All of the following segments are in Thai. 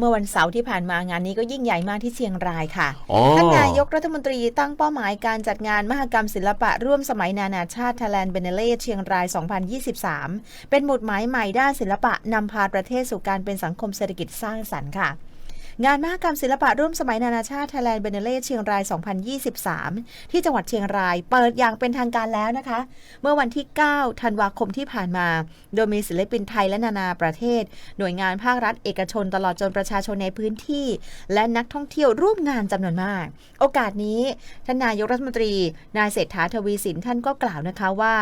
เมื่อวันเสาร์ที่ผ่านมางานนี้ก็ยิ่งใหญ่มากที่เชียงรายค่ะอ๋อท่านนายกรัฐมนตรีตั้งเป้าหมายการจัดงานมหกรรมศิลปะร่วมสมัยนานาชาติ Thailand b e n e l e เชียงราย 2023 เป็นหมุดหมายใหม่ด้านศิลปะนำพาประเทศสู่การเป็นสังคมเศรษฐกิจสร้างสรรค์ค่ะ งานมหกรรมศิลปะร่วมสมัยนานาชาติ Thailand b e n e l e เชียงราย 2023 ที่จังหวัดเชียงราย เปิดอย่างเป็นทางการแล้วนะคะ เมื่อวันที่ 9 ธันวาคมที่ผ่านมา โดยมีศิลปินไทยและนานาประเทศ หน่วยงานภาครัฐเอกชนตลอดจนประชาชนในพื้นที่ และนักท่องเที่ยวร่วมงานจำนวนมาก โอกาสนี้ท่านนายกรัฐมนตรี นายเศรษฐาทวีสินท่านก็กล่าวนะคะว่า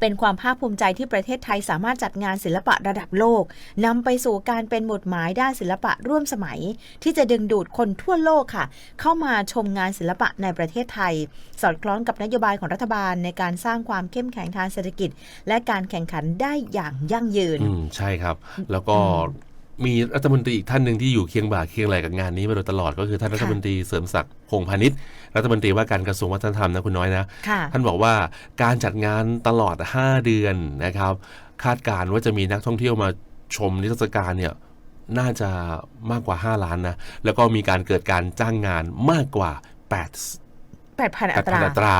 เป็นความภาคภูมิใจที่ประเทศไทยสามารถจัดงานศิลปะระดับโลกนำไปสู่การเป็นหมุดหมายด้านศิลปะร่วมสมัย ที่จะดึงดูดคนทั่วโลกค่ะ เข้ามาชมงานศิลปะในประเทศไทย สอดคล้องกับนโยบายของรัฐบาลในการสร้างความเข้มแข็งทางเศรษฐกิจ และการแข่งขันได้อย่างยั่งยืนอืมใช่ครับ แล้วก็ มีรัฐมนตรีอีกท่านหนึ่งที่อยู่เคียงบ่าเคียงไหลกับงานนี้มาโดยตลอดก็คือท่านรัฐมนตรีเสริมศักดิ์พงษ์พาณิชย์รัฐมนตรีว่าการกระทรวงวัฒนธรรมนะคุณน้อยนะค่ะท่านบอกว่าการจัดงานตลอด 5 เดือนนะครับ คาดการณ์ว่าจะมีนักท่องเที่ยวมาชมนิทรรศการเนี่ยน่าจะมากกว่า 5 ล้านนะแล้วก็มีการเกิดการจ้างงานมากกว่า8 8,000อัตรา8,000อัตรา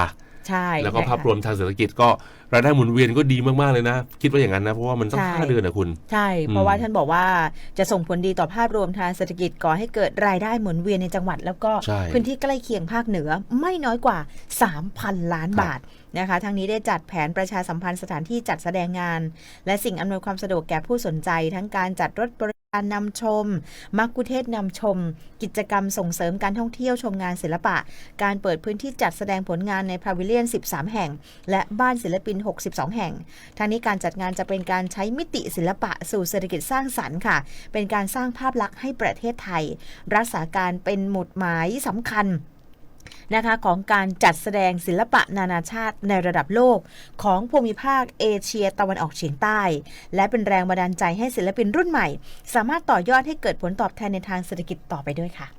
ใช่ แล้วก็นะคะภาพรวมทางเศรษฐกิจก็รายได้หมุนเวียนก็ดีมากๆเลยนะ คิดว่าอย่างนั้นนะ เพราะว่ามันต้องใช่ห้าเดือนนะคุณ ใช่ เพราะว่าอืมท่านบอกว่าจะส่งผลดีต่อภาพรวมทางเศรษฐกิจก่อให้เกิดรายได้หมุนเวียนในจังหวัด แล้วก็ใช่พื้นที่ใกล้เคียงภาคเหนือไม่น้อยกว่า 3,000 ล้านครับบาทนะคะทั้งนี้ได้จัดแผนประชาสัมพันธ์สถานที่จัดแสดงงาน และสิ่งอำนวยความสะดวกแก่ผู้สนใจทั้งการจัดรถบริ การนำชม มักคุเทศนำชม กิจกรรมส่งเสริมการท่องเที่ยวชมงานศิลปะ การเปิดพื้นที่จัดแสดงผลงานในพาวิเลียน 13 แห่ง และบ้านศิลปิน 62 แห่งทางนี้การจัดงานจะเป็นการใช้มิติศิลปะสู่เศรษฐกิจสร้างสรรค์ค่ะ เป็นการสร้างภาพลักษณ์ให้ประเทศไทย รักษาการเป็นหมุดหมายสำคัญ นะคะของการจัดแสดงศิลปะนานาชาติในระดับโลก ของภูมิภาคเอเชียตะวันออกเฉียงใต้ และเป็นแรงบันดาลใจให้ศิลปินรุ่นใหม่ สามารถต่อยอดให้เกิดผลตอบแทนในทางเศรษฐกิจต่อไปด้วยค่ะ